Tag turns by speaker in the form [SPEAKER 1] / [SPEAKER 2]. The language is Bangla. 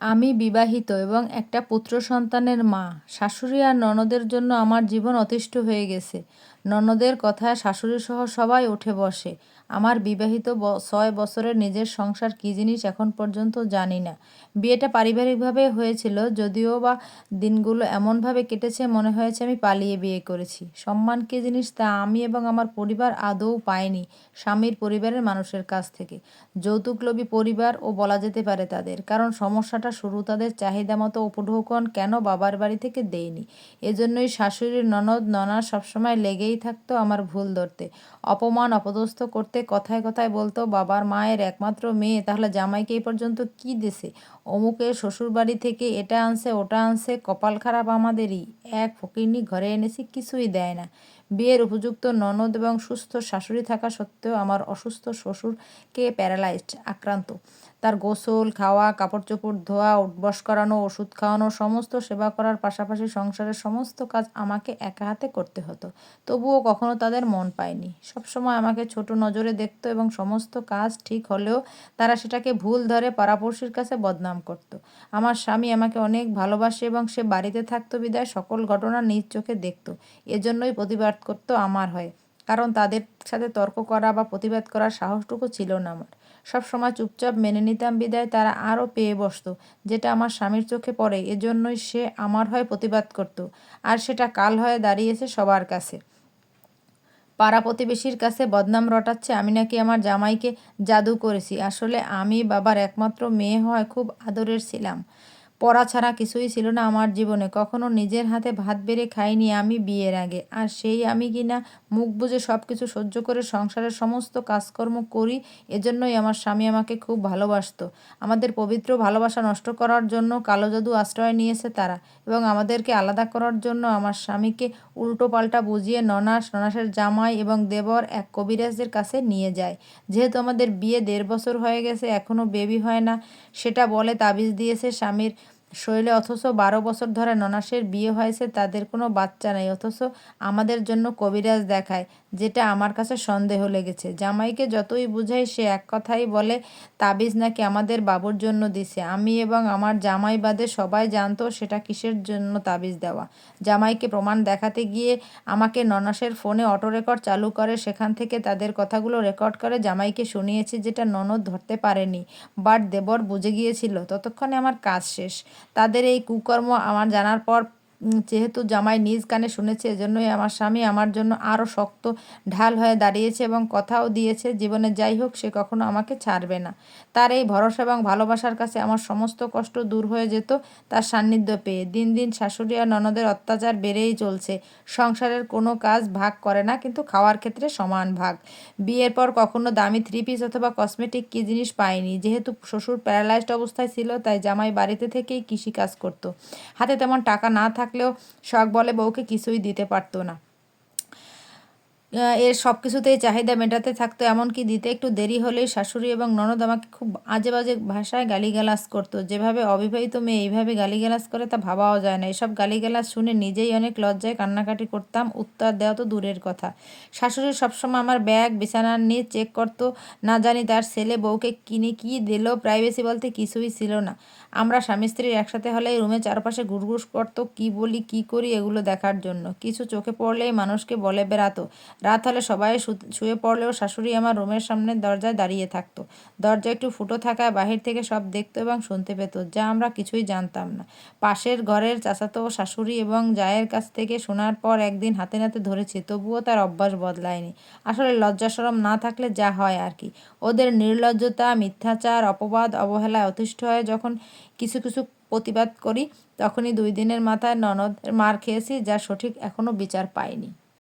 [SPEAKER 1] আমি বিবাহিত এবং একটা পুত্র সন্তানের মা। শাশুড়ি আর ননদের জন্য আমার জীবন অতিষ্ঠ হয়ে গেছে। ননদের কথায় শাশুড়িসহ সবাই উঠে বসে। আমার বিবাহিত ছয় বছরের নিজের সংসার কী জিনিস এখন পর্যন্ত জানি না। বিয়েটা পারিবারিকভাবে হয়েছিল, যদিও বা দিনগুলো এমনভাবে কেটেছে মনে হয়েছে আমি পালিয়ে বিয়ে করেছি। সম্মান কী জিনিস তা আমি এবং আমার পরিবার আদৌ পাইনি স্বামীর পরিবারের মানুষের কাছ থেকে। যৌতুকলোভী পরিবার ও বলা যেতে পারে তাদের, কারণ সমস্যাটা শুরু তাদের চাহিদা মতো উপঢৌকন কেন বাবার বাড়ি থেকে দেয়নি? এজন্যই শাশুড়ির ননদ ননা সবসময় লেগেই থাকতো আমার ভুল ধরতে। অপমান অপদস্থ করতে কথায় কথায় বলতো, বাবার মায়ের একমাত্র মেয়ে, তাহলে জামাইকে এই পর্যন্ত কি দেশে অমুকের শ্বশুরবাড়ি থেকে এটা আনছে, ওটা আনছে, কপাল খারাপ আমাদেরই। এক ফকিরনি ঘরে এনেছি, কিছুই দেয় না। বিয়ের উপযুক্ত ননদ এবং সুস্থ শাশুড়ি থাকা সত্ত্বেও আমার অসুস্থ শ্বশুরকে প্যারালাইজড, আক্রান্ত। তার গোসল, খাওয়া কাপড় চোপড় ধোয়া, উঠবস করানো, ওষুধ খাওয়ানো, সমস্ত সেবা করার পাশাপাশি সংসারের সমস্ত কাজ আমাকে একা হাতে করতে হতো। তবুও কখনো তাদের মন পায়নি। সবসময় আমাকে ছোট নজরে দেখতো এবং সমস্ত কাজ ঠিক হলেও তারা সেটাকে ভুল ধরে পাড়াপড়শির কাছে বদনাম করত। আমার স্বামী আমাকে অনেক ভালোবাসে এবং সে বাড়িতে থাকতো বিদায় সকল ঘটনা নিজ চোখে দেখত। এজন্যই প্রতিবাদ করতো আমার হয়। কারণ তাদের সাথে তর্ক করা বা প্রতিবাদ করার সাহসটুকু ছিল না আমার। সব সময় চুপচাপ মেনে নিতাম বিদায়, তারা আরও পেয়ে বসত, যেটা আমার স্বামীর চোখে পড়ে, এজন্যই সে আমার হয়ে প্রতিবাদ করত, আর সেটা কাল হয়ে দাঁড়িয়েছে সবার কাছে। পাড়া প্রতিবেশীর কাছে বদনাম রটাচ্ছে, আমি নাকি আমার জামাইকে জাদু করেছি, আসলে আমি বাবার একমাত্র মেয়ে হয় খুব আদরের ছিলাম। পড়া ছাড়া কিছুই ছিল না আমার জীবনে। কখনো নিজের হাতে ভাত বেড়ে খাইনি আমি বিয়ের আগে। আর সেই আমি কিনা মুখ বুঝে সব কিছু সহ্য করে সংসারের সমস্ত কাজকর্ম করি, এজন্যই আমার স্বামী আমাকে খুব ভালোবাসত। আমাদের পবিত্র ভালোবাসা নষ্ট করার জন্য কালো জাদু আশ্রয় নিয়েছে তারা এবং আমাদেরকে আলাদা করার জন্য আমার স্বামীকে উল্টো পাল্টা বুঝিয়ে ননাস, ননাসের জামাই এবং দেবর এক কবিরাজদের কাছে নিয়ে যায়। যেহেতু আমাদের বিয়ে দেড় বছর হয়ে গেছে এখনও বেবি হয় না, সেটা বলে তাবিজ দিয়েছে স্বামীর শৈলে অথচ বারো বছর ধরে ননাসের বিয়ে হয়েছে, তাদের কোনো বাচ্চা নেই। অথচ আমাদের জন্য কবিরাজ দেখায়, যেটা আমার কাছে সন্দেহ লেগেছে। জামাইকে যতই বুঝাই, সে এক কথাই বলে, তাবিজ নাকি আমাদের বাবুর জন্য দিছে। আমি এবং আমার জামাই বাদে সবাই জানতো সেটা কিসের জন্য তাবিজ দেওয়া। জামাইকে প্রমাণ দেখাতে গিয়ে আমাকে ননাসের ফোনে অটো রেকর্ড চালু করে। সেখান থেকে তাদের কথাগুলো রেকর্ড করে জামাইকে শুনিয়েছি, যেটা ননদ ধরতে পারেনি। বাট দেবর বুঝে গিয়েছিল, ততক্ষণে আমার কাজ শেষ। তাদের এই কুকর্ম আমার জানার পর যেহেতু জামাই নিজ কানে শুনেছে, এজন্যই আমার স্বামী আমার জন্য আরও শক্ত ঢাল হয়ে দাঁড়িয়েছে এবং কথাও দিয়েছে, জীবনে যাই হোক, সে কখনো আমাকে ছাড়বে না। তার এই ভরসা এবং ভালোবাসার কাছে আমার সমস্ত কষ্ট দূর হয়ে যেত তার সান্নিধ্য পেয়ে। দিন দিন শাশুড়ি আর ননদের অত্যাচার বেড়েই চলছে। সংসারের কোনো কাজ ভাগ করে না, কিন্তু খাওয়ার ক্ষেত্রে সমান ভাগ। বিয়ের পর কখনো দামি থ্রি পিস অথবা কসমেটিক কী জিনিস পায়নি যেহেতু শ্বশুর প্যারালাইজড অবস্থায় ছিল, তাই জামাই বাড়িতে থেকেই কৃষিকাজ করতো। হাতে তেমন টাকা না থাক থাকলেও শখ বলে বউকে কিছুই দিতে পারতো না। এর সব কিছুতেই চাহিদা মেটাতে থাকতো, এমনকি দিতে একটু দেরি হলেই শাশুড়ি এবং ননদ আমাকে খুব আজে বাজে ভাষায় গালিগালাজ করতো। যেভাবে অবিবাহিত মেয়ে এইভাবে গালিগালাজ করে তা ভাবাও যায় না। এসব গালিগালাজ শুনে নিজেই অনেক লজ্জায় কান্নাকাটি করতাম, উত্তর দেওয়া তো দূরের কথা। শাশুড়ি সবসময় আমার ব্যাগ বিছানার নিয়ে চেক করতো, না জানি তার ছেলে বউকে কিনে কি দিল প্রাইভেসি বলতে কিছুই ছিল না। আমরা স্বামী স্ত্রীর একসাথে হলে রুমে চারপাশে ঘুরঘুর করতো, কি বলি, কি করি এগুলো দেখার জন্য। কিছু চোখে পড়লেই মানুষকে বলে বেড়াতো রাত হলে সবাই শুয়ে পড়লেও শাশুড়ি আমার রুমের সামনে দরজায় দাঁড়িয়ে থাকতো। দরজা একটু ফুটো থাকায় বাহির থেকে সব দেখতো এবং শুনতে পেত, যা আমরা কিছুই জানতাম না। পাশের ঘরের চাচাতো শাশুড়ি এবং জায়ের কাছ থেকে শোনার পর একদিন হাতে নাতে ধরেছি, তবুও তার অভ্যাস বদলায়নি। আসলে লজ্জাসরম না থাকলে যা হয় আর কি। ওদের নির্লজ্জতা, মিথ্যাচার, অপবাদ, অবহেলায় অতিষ্ঠ হয় যখন কিছু কিছু প্রতিবাদ করি, তখনই দুই দিনের মাথায় ননদ মার খেয়েছি যা সঠিক এখনও বিচার পায়নি